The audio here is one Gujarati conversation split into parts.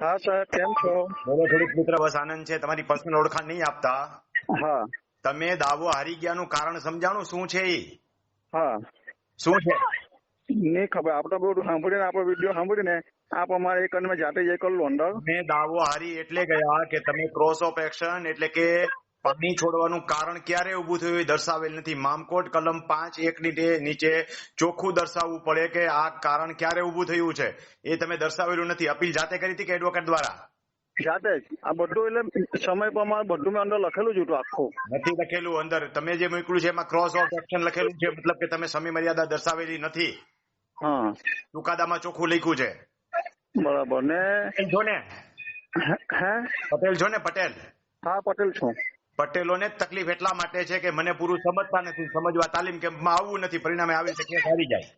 હા સર કેમ છો? બોલો થોડીક મિત્ર બસ આનંદ છે. તમારી પર્સનલ ઓળખાણ નહીં આપતા. હા. તમે દાવો હારી ગયાનું કારણ સમજાણું? શું છે એ હા. શું છે? નહીં ખબર. આપણે બધું સાંભળીને આપણો વીડિયો સાંભળીને આપ અમારે એક મેં જાતે જઈ કરેલું અંદર મેં દાવો હારી એટલે ગયા કે તમે ક્રોસ ઓફ એક્શન એટલે કે પાણી છોડવાનું કારણ ક્યારે ઉભું થયું એ દર્શાવેલ નથી. મામકોટ કલમ પાંચ એક નીચે ચોખ્ખું દર્શાવવું પડે કે આ કારણ ક્યારે ઉભું થયું છે? એ તમે દર્શાવેલું નથી. અપીલ જાતે કરી હતી કે એડવોકેટ દ્વારા? જાતે જ. આ બધું એટલે સમય પ્રમાણે બધું મેં અંદર લખેલું જ હતું આખું. નથી લખેલું અંદર. તમે જે મોકલ્યું છે એમાં ક્રોસ ઓફ એક્શન લખેલું છે. મતલબ કે તમે સમય મર્યાદા દર્શાવેલી નથી. હા. ચુકાદામાં ચોખ્ખું લખ્યું છે. બરાબર. ને જો ને? હે? પટેલ છો ને? પટેલ? હા પટેલ છું. પટેલોને તકલીફ એટલા માટે છે કે મને પૂરું સમજતા નથી સમજવા તાલીમ કેમ્પમાં આવવું નથી પરિણામે આવી રીતે કેસ હારી જાય.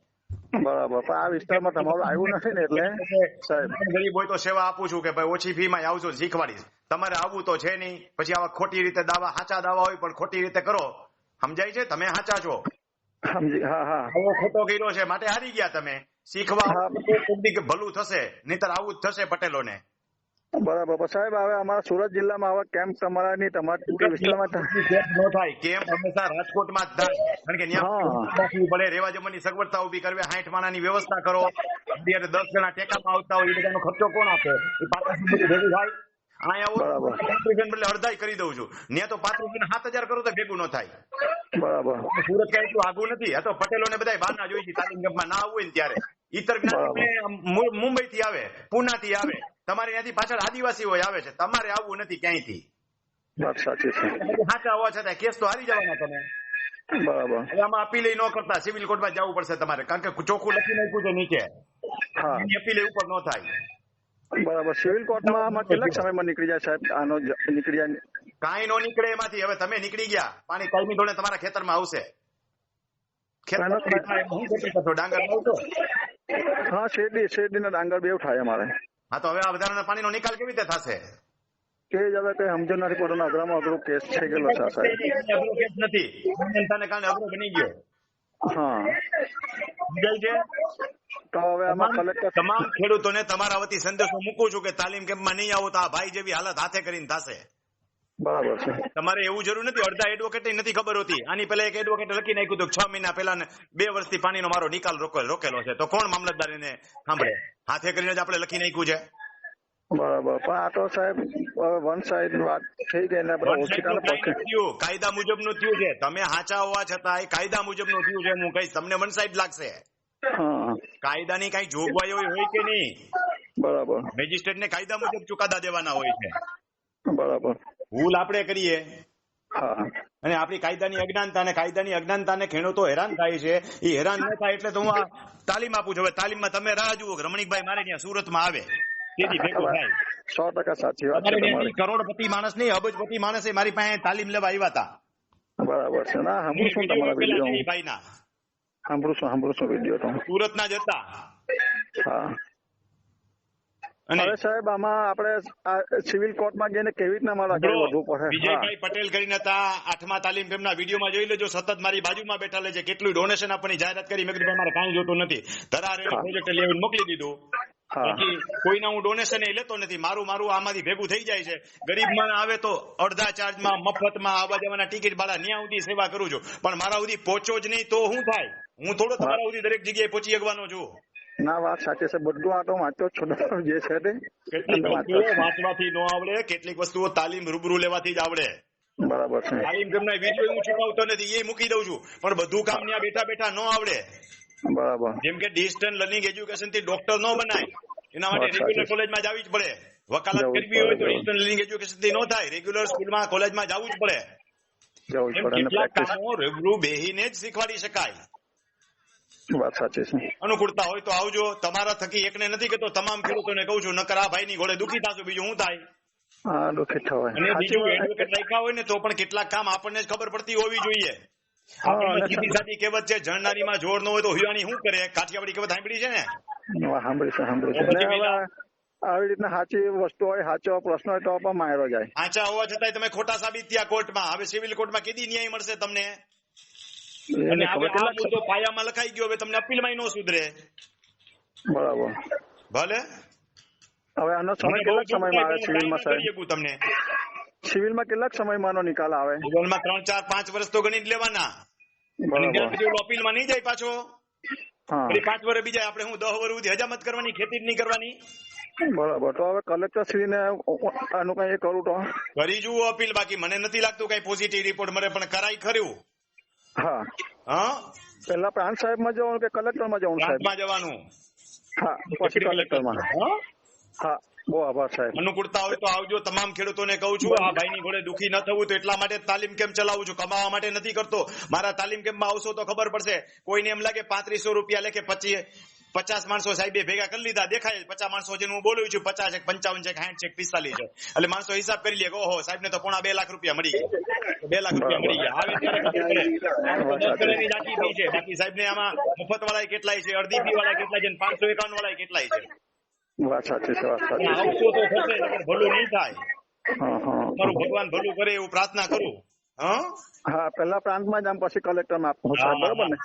બરાબર આ વિસ્તારમાં તમારું આવ્યું નથી ને એટલે? ગરીબ હોય તો સેવા આપું છું કે ભાઈ ઓછી ફી માં આવજો શીખવાડીશ. તમારે આવવું તો છે નહીં પછી આવા ખોટી રીતે દાવા સાચા દાવા હોય પણ ખોટી રીતે કરો. સમજાય છે? તમે સાચા છો. ખોટો કર્યો છે માટે હારી ગયા તમે. શીખવા ભલું થશે નહીતર આવું જ થશે પટેલોને. બરાબર. સાહેબ હવે અમારા સુરત જિલ્લામાં આવા કેમ્પ તમારા ની તમારા વિસ્તારમાં ન થાય? કેમ્પ હંમેશા રાજકોટમાં જ થાય. કારણ કે ત્યાં ભલે રેવા જમવાની સગવડતા ઊભી કરવી સાઠ માણાની વ્યવસ્થા કરો. અત્યારે દસ જણા ટેકામાં આવતા હોય એ બધાનો ખર્ચો કોણ આપે? એ પાછા ભેગું થાય. અહીંયા બદલે અડધાય કરી દઉં છું. ત્યાં તો પાંત્રીસ જણ સાત હજાર કરો તો ભેગું ન થાય. બરાબર. સુરત કઈ એટલું આગું નથી. આ તો પટેલોને બધા બહારના જોઈ છે તાલીમ કેમ્પમાં ના આવવું ને ત્યારે. ઈતર જ્ઞાતિ મુંબઈ થી આવે પુના થી આવે. તમારે ત્યાંથી પાછળ આદિવાસીઓ આવે છે. તમારે આવવું નથી ક્યાંયથી. વાત સાચી છે. સાચા હોવા છતાં કેસ તો હારી જવાના તમે. બરાબર. હવે આમાં અપીલ ન કરતા સિવિલ કોર્ટમાં જવું પડશે તમારે. કારણ કે ચોખ્ખું લખી નાખ્યું છે નીચે. હા. અપીલ ઉપર ન થાય. બરાબર. સિવિલ કોર્ટમાં આમાં કેટલાક સમયમાં નીકળી જાય સાહેબ? આનો નીકળી જાય કાંઈ નો નીકળે એમાંથી. હવે તમે નીકળી ગયા. પાણી કાયમી ધોરણે તમારા ખેતરમાં આવશે. ખેતરમાં કાંઈ થાય. એમ હું ખેતી કરશો? ડાંગર હા શેરડી શેરડી ને ડાંગર બેવ થાય અમારે. હા તો હવે આ વધારાના પાણીનો નિકાલ કેવી રીતે થશે? કે જ હવે કઈ સમજણ નથી પડતું અઘરામાં અઘરો કેસ થઈ ગયેલો છે સાહેબ. અઘરો કેસ નથી. જનતાને કારણે અઘરો બની ગયો. હા. છે? તો હવે આમાં તમામ કલેક્ટર તમામ ખેડૂતોને તમારા વતી સંદેશો મૂકું છું કે તાલીમ કેમ્પમાં નહીં આવો તો આ ભાઈ જેવી હાલત હાથે કરીને થશે. બરાબર છે. તમારે એવું જરૂર નથી અડધા એડવોકેટ નથી ખબર હોતી. આની પહેલા એક એડવોકેટ લખી નાખ્યું હતું છ મહિના પહેલા બે વર્ષથી પાણીનો મારો નિકાલ રોકેલો છે. તો કોણ મામલતદાર એને સાંભળે? હાથે કરીને જ આપણે લખી નાખ્યું છે. બરાબર. પણ આ તો સાહેબ વન સાઈડ વાત થઈ ગઈ ને આપણે હોસ્પિટલ પહોંચ્યું. કાયદા મુજબનું થયું છે. તમે હાચા હોવા છતાં એ કાયદા મુજબનું થયું છે. હું કહીશ તમને વન સાઈડ લાગશે. કાયદાની કઈ જોગવાઈઓ હોય કે નહીં? બરાબર. મેજિસ્ટ્રેટને કાયદા મુજબ ચુકાદા દેવાના હોય છે. બરાબર. ભૂલ આપણે કરીએ. અને આપણી કાયદાની અજ્ઞાનતા અને કાયદાની અજ્ઞાનતાને ખેડૂતો હેરાન થાય છે. એ હેરાન ન થાય એટલે તો હું તાલીમ આપું છું. હવે તાલીમમાં તમે રાહ જુઓ રમણીકભાઈ મારે ત્યાં સુરતમાં આવે. તેથી ભેગો થાય. સો ટકા સાચી વાત કરોડપતિ માણસ નહીં અબજપતિ માણસે મારી પાસે તાલીમ લેવા આવ્યા હતા બરાબર છે. ના સાંભળું છું તમારા વીડિયો. ભાઈ ના સાંભળું છું સાંભળું છું વીડિયો તો. સુરત ના જતા હા. અને સાહેબ આમાં આપણે સિવિલ કોર્ટમાં જઈને કેવી રીતના મારા આગળ વધવું પડે? વિજયભાઈ પટેલ કરીને હતા આઠમા તાલીમ કેમ્પના વિડીયોમાં જોઈ લેજો સતત મારી બાજુમાં બેઠા છે કેટલું ડોનેશન આપવાની જાહેરાત કરી મેં કીધું મારે કાંઈ જોતું નથી. ધરારે પ્રોજેક્ટ લેવીને મોકલી દીધું. બાકી કોઈના હું ડોનેશન એ લેતો નથી. મારું મારું આમાંથી ભેગું થઈ જાય છે. ગરીબમાં આવે તો અડધા ચાર્જમાં મફતમાં આવવા જવાના ટિકિટ ભાડા ન્યા સુધી સેવા કરું છું. પણ મારા સુધી પહોંચો જ નહીં તો શું થાય? હું થોડો તમારા સુધી દરેક જગ્યાએ પહોંચી શકવાનો છું. ના વાત સાચી છે. બધું આ તો વાંચો જ જે છે તે. વાંચવાથી ન આવડે કેટલીક વસ્તુઓ તાલીમ રૂબરૂ લેવાથી જ આવડે. બરાબર છે. તાલીમ તમને વીડિયો હું છુપાવતો નથી એ મૂકી દઉં છું. પણ બધું કામ ત્યાં બેઠા બેઠા ન આવડે. બરાબર. જેમ કે ડિસ્ટન્સ લર્નિંગ એજ્યુકેશનથી ડોક્ટર ન બનાય એના માટે રેગ્યુલર કોલેજ કોલેજમાં જવી જ પડે. વકાલત કરવી હોય તો ડિસ્ટન્સ લર્નિંગ એજ્યુકેશનથી ન થાય રેગ્યુલર સ્કૂલમાં કોલેજમાં જવું જ પડે. જવું જ પડે કેટલાક કામો રૂબરૂ બેહીને જ શીખવાડી શકાય. વાત સાચી છે? અનુકૂળતા હોય તો આવજો. તમારા થકી એકને નથી કેતો તમામ ખેડૂતોને કહું છું નકર આ ભાઈની ઘોડે દુખી થશો બીજું હું થાય? હા દુખી થવાય. અને બીજું એડવોકેટ રાખ્યા હોય ને તો પણ કેટલાક કામ આપણને જ ખબર પડતી હોવી જોઈએ. સીધી સાદી કહેવત છે જણનારીમાં જોર ન હોય તો હુયાણી શું કરે? કાઠિયાવાડી કહેવત સાંભળી છે ને? હા, સાંભળ્યું છે આવી રીતના સાચી વસ્તુ હોય સાચો પ્રશ્ન હોય તો પણ માયરો જાય. સાચા હોવા છતાંય તમે ખોટા સાબિત થયા કોર્ટમાં. હવે સિવિલ કોર્ટમાં કેદી ન્યાય મળશે તમને? અને આ મુદ્દો પાયામાં લખાઈ ગયો હવે તમને અપીલમાં ય સુધરે. બરાબર. ભલે. હવે આનો સમય દુઃખ સમયમાં આવે સિવિલમાં ન સાહેબ? તમને. સિવિલમાં કેટલાક સમયમાં આનો નિકાલ આવે? જીવનમાં ત્રણ ચાર પાંચ વર્ષ તો ગણી જ લેવાના. અપીલમાં નહીં જાય પાછો. ફરી પાંચ વર્ષ બીજા આપણે હું દહ વર્ષ સુધી હજામત કરવાની ખેતી જ નહીં કરવાની. બરાબર. તો હવે કલેક્ટર શ્રીને આનું કઈ કરું તો? કરી જુઓ અપીલ બાકી. મને નથી લાગતું કઈ પોઝિટિવ રિપોર્ટ મળે પણ કરાય ખરું. હા. હા? પેલા પ્રાંત સાહેબમાં જવાનું કે કલેક્ટરમાં જવાનું સાહેબ? માં જવાનું. હા પછી કલેક્ટર. માં હા? બહુ આભાર સાહેબ. અનુકૂળતા હોય તો આવજો. તમામ ખેડૂતોને કહું છું આ ભાઈની ઘોડે દુખી ન થવું તો એટલા માટે તાલીમ કેમ્પ ચલાવું છું. કમાવા માટે નથી કરતો. મારા તાલીમ કેમ્પમાં આવશો તો ખબર પડશે. કોઈને એમ લાગે પાંત્રીસો રૂપિયા લેખે પચીસ પચાસ માણસો સાહેબે ભેગા કરી લીધા દેખાય. પચાસ માણસો જેનું હું બોલું છું પચાસ છે પંચાવન છે સાઠ છે પિસ્તાલીસ છે. એટલે માણસો હિસાબ કરી લે કે ઓહો સાહેબ ને તો પોણા બે લાખ રૂપિયા મળી ગયા. બે લાખ રૂપિયા મળી ગયા. આવે છે. બાકી સાહેબ ને આમાં મફત વાળા કેટલાય છે અડધી ફી વાળા કેટલાય છે પાંચસો એકાવન વાળા કેટલાય છે. વાત સાચી છે વાત સાચી આવશો તો થશે ભલું નહીં થાય. મારું ભગવાન ભલું કરે એવું પ્રાર્થના કરું. હા? હા પેલા પ્રાંતમાં જ આમ પછી કલેક્ટરમાં આપવું બરોબર ને?